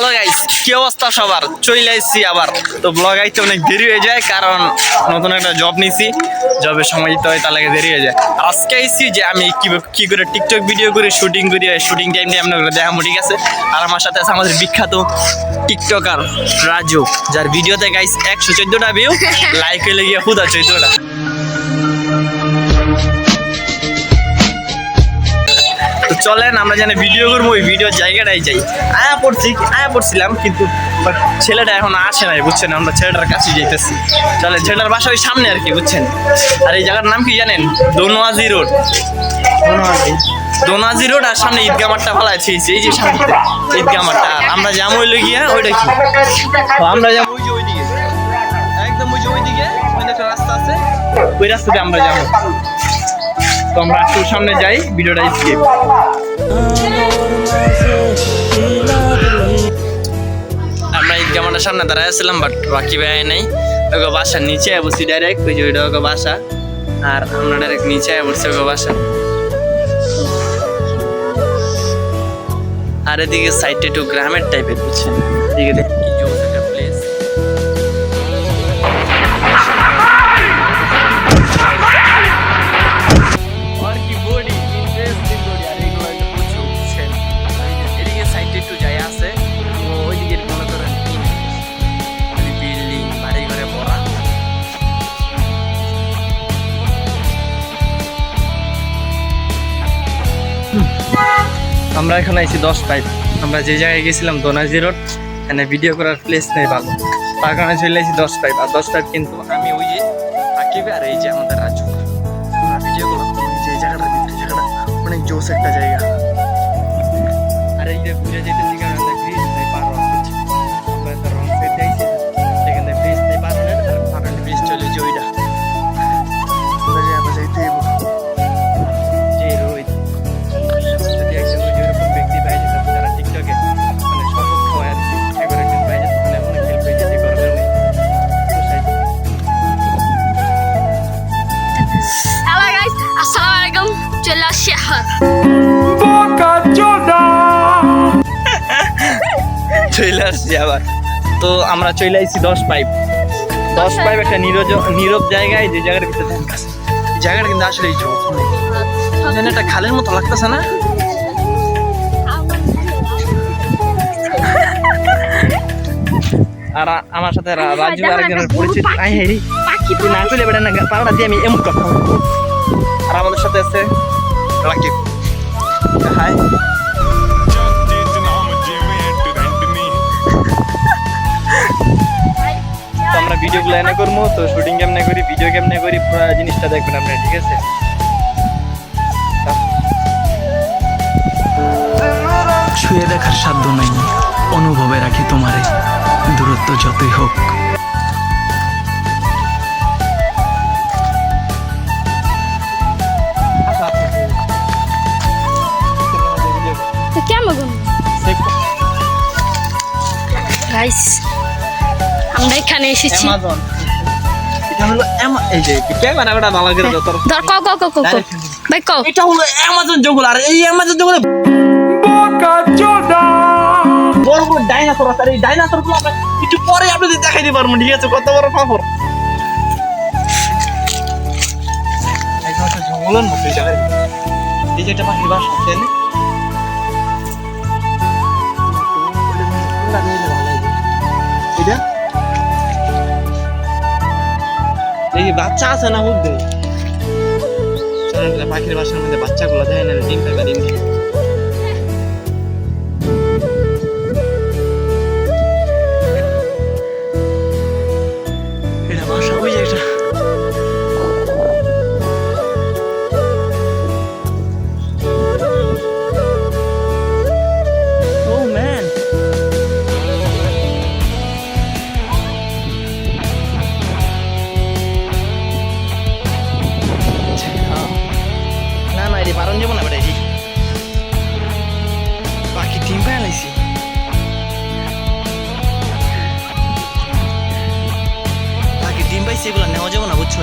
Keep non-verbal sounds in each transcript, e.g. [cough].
Hello guys কি অবস্থা সবার? চলে আসছি আবার। তো ব্লগ আইতে অনেক দেরি হয়ে যায় কারণ নতুন একটা জব নিছি। জবের সময় দিতে হয় তার লাগে দেরি হয়ে যায়। আজকে আইছি যে আমি কি করে টিকটক ভিডিও করে শুটিং করি শুটিং টাইম দিয়ে আপনার দেখাবো ঠিক আছে? আর আমার সাথে আছে আমাদের বিখ্যাত টিকটকার রাজু যার ভিডিওতে গাইস একশো চোদ্দটা ভিউ লাইক হয়ে গিয়ে হুদা চোদ্দটা। চলেন আমরা যেন ভিডিও করব ওই ভিডিওর জায়গাটাই যাই। আয়া পড়ছি আয়া পড়ছিলাম কিন্তু ছেলেটা এখন আসে নাই বুঝছেন? আমরা ছেলেটার কাছে যাইতেছি। চলেন ছেলেটার বাসা ওই সামনে আর কি বুঝছেন? আর এই জায়গার নাম কি জানেন? দোনোয়াজি রোড। দোনাজি রোড আর সামনে ঈদগা মাঠটা ভালো আছে এই যে সামনে। ঈদগা মাঠটা আমরা যাব ওই গিয়া ওইটা কি? আমরা যাব ওই যে ওইদিকে। একদম ওই যে ওইদিকে ওই একটা রাস্তা আছে। ওই রাস্তাতে আমরা যাব। তো আমরা একটু সামনে যাই ভিডিওটা স্কিপ আমরা ঈদগা মাঠের সামনে দাঁড়ায় ছিলাম বাট বাকি ভাই নাই। ওকে বাসার নিচে বসি ডাইরেক্ট ওই যে ওইটা ওকে বাসা। আর আমরা ডাইরেক্ট নিচে বসছি ওকে বাসা। আর এদিকে সাইডটা একটু গ্রামের টাইপের বুঝছেন? এদিকে আমরা এখন আইছি দশ পাইপ। আমরা যে জায়গায় গেছিলাম দোনাজি রোড, এখানে ভিডিও করার প্লেস নেই ভালো। তার কারণে চলে আসি দশ পাইপ। আর দশ পাইপ কিন্তু আমি ওই যে আকিবে আর এই যে আমাদের রাজু। আমরা ভিডিও যে জায়গাটা অনেক জোস একটা জায়গা। আর এই যে যেতেছি চলে আসছি আবার। তো আমরা চলে আসছি দশ পাইপ। দশ পাইপ একটা নীরজ নীরব জায়গায় যে গাছ। এই জায়গাটা কিন্তু আসলে যেন একটা খালের মতো লাগতেছে না? [laughs] আর আমার সাথে রাজু আরেকজনের পরিচিত। আই হেরি তুই না পেলে বেটা না পাওনা দিয়ে আমি এমন কথা আর আমাদের সাথে আছে রাকিব। এনে করব তো শুটিং কেমনে করি ভিডিও কেমনে করি পুরো জিনিসটা দেখবেন আপনারা ঠিক আছে? ছুঁয়ে দেখার সাধ্য নাই অনুভবে রাখি তোমারে দূরত্ব যতই হোক। কেমন গাইস আমরা এখানে এসেছি। অ্যামাজন এটা হলো এই যে ক্যামেরাটা ভালো করে দাও তোর ধর ক ক ক ক ক ক এটা হলো অ্যামাজন জঙ্গল আর এই অ্যামাজন জঙ্গলে বড় বড় ডাইনোসর আছে আর এই ডাইনোসরগুলো আমরা একটু পরে আপনাদের দেখাই দিতে পারব ঠিক আছে? কত বড় পাপড় জঙ্গলের মতো এই যে একটা পাখির বাসা যে বাচ্চা আছে না হুক দেয় তাহলে পাখির বাসার মধ্যে না ডিম পাইবা ডিম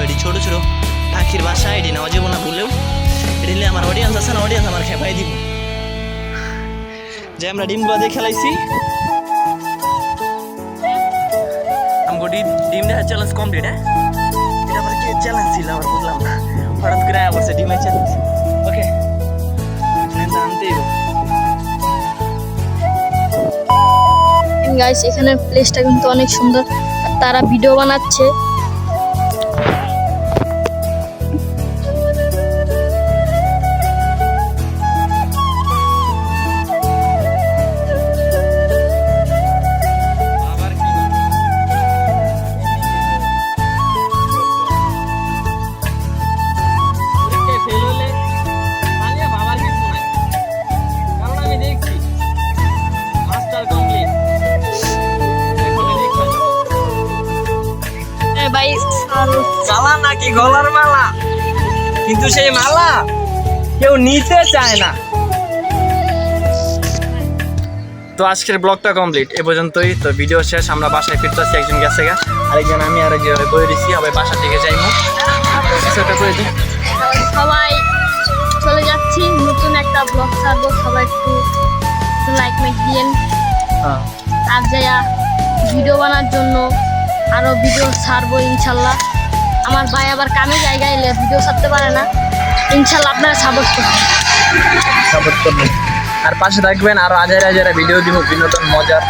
এটি ছোট ছোট পাখির বাসা, এটি নেওয়া যাব না বললেও এটি আমার অডিয়েন্স আছে না অডিয়েন্স আমার খেপাই দিব। যে আমরা ডিমগুলো দিয়ে খেলাইছি। ডি- ডিম দেওয়ার চ্যালেঞ্জ কমপ্লিট হ্যাঁ? এটা আবার কি চ্যালেঞ্জ ছিল আমার বুঝলাম না। হঠাৎ করে বলছে, ডিমের চ্যালেঞ্জ ওকে। আনতেই। গাইস এখানে প্লেসটা কিন্তু অনেক সুন্দর। আর তারা ভিডিও বানাচ্ছে। গলার মালা। কিন্তু সেই মালা কেউ নিতে চায় না। তো আজকের ব্লগটা কমপ্লিট এ পর্যন্তই। তো ভিডিও শেষ আমরা বাসায় ফিরতেছি একজন গেছে গা। আরেকজন আমি আর যেভাবে বই দিচ্ছি আবার বাসা থেকে দিই সবাই চলে যাচ্ছি নতুন একটা ব্লগ ছাড়বো। সবাই একটু লাইক মেক দিয়েন। হ্যাঁ। আর যাইয়া ভিডিও বানার জন্য আরও ভিডিও ছাড়বো ইনশাল্লাহ। আমার ভাই আবার কামে জায়গায় এলে ভিডিও ছাড়তে পারে না। ইনশাল্লাহ আপনারা সাপোর্ট করবেন। সাপোর্ট করবেন। আর পাশে থাকবেন, আর হাজার হাজার ভিডিও দিব, বিনোদন, মজার।